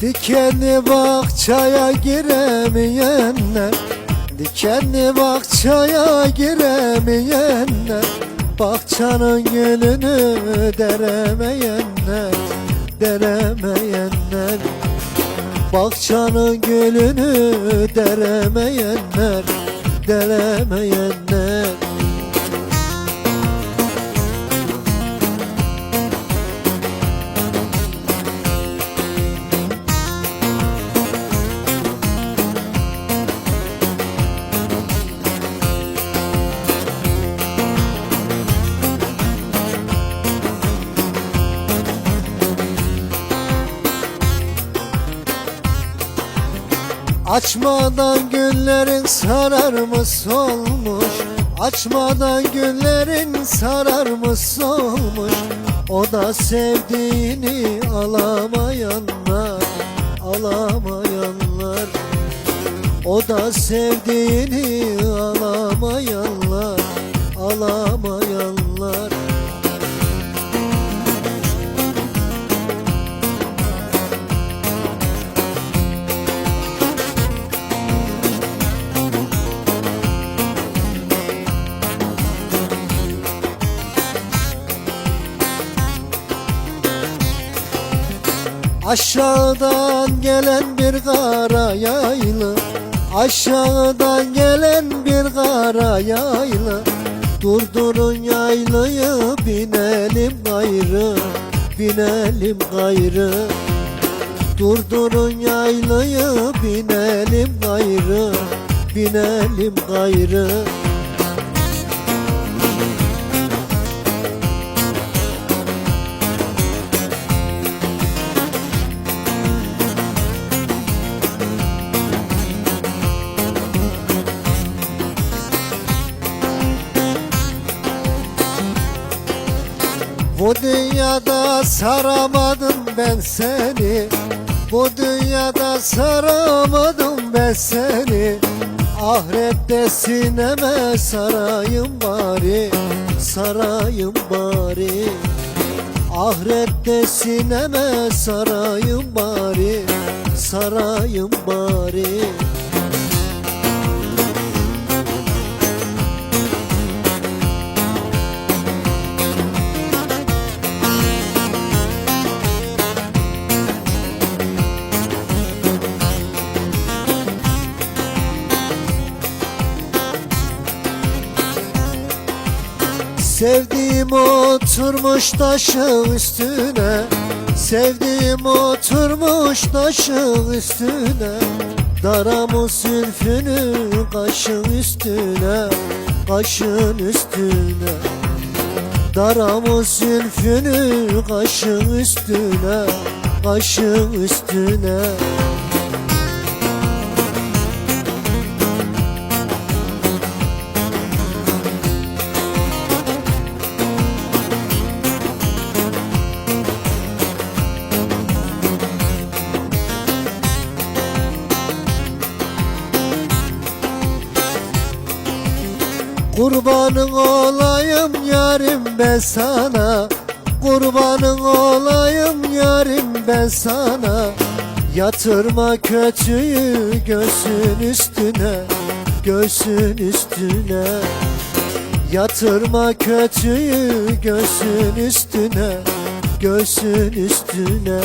Dikenli bahçaya giremeyenler Dikenli bahçaya giremeyenler Bahçanın gülünü deremeyenler Deremeyenler. Bahçanın gülünü deremeyenler Deremeyenler Açmadan güllerin sararmış solmuş? Açmadan güllerin sararmış olmuş O da sevdiğini alamayanlar Alamayanlar. O da sevdiğini alamayanlar Alamayanlar Aşağıdan gelen bir kara yaylı Aşağıdan gelen bir kara yaylı Durdurun yaylıyı binelim gayrı Binelim gayrı. Durdurun yaylıyı binelim gayrı Binelim gayrı Bu dünyada saramadım ben seni. Bu dünyada saramadım ben seni. Ahirette sineme sarayım bari Sarayım bari. Ahirette sineme sarayım bari Sarayım bari Sevdiğim oturmuş taşın üstüne. Sevdiğim oturmuş taşın üstüne. Daramı sülfünü kaşın üstüne. Kaşın üstüne. Daramı sülfünü kaşın üstüne. Kaşın üstüne Kurbanın olayım yarim ben sana. Kurbanın olayım yarim ben sana. Yatırma kötüyü göğsün üstüne Göğsün üstüne. Yatırma kötüyü göğsün üstüne Göğsün üstüne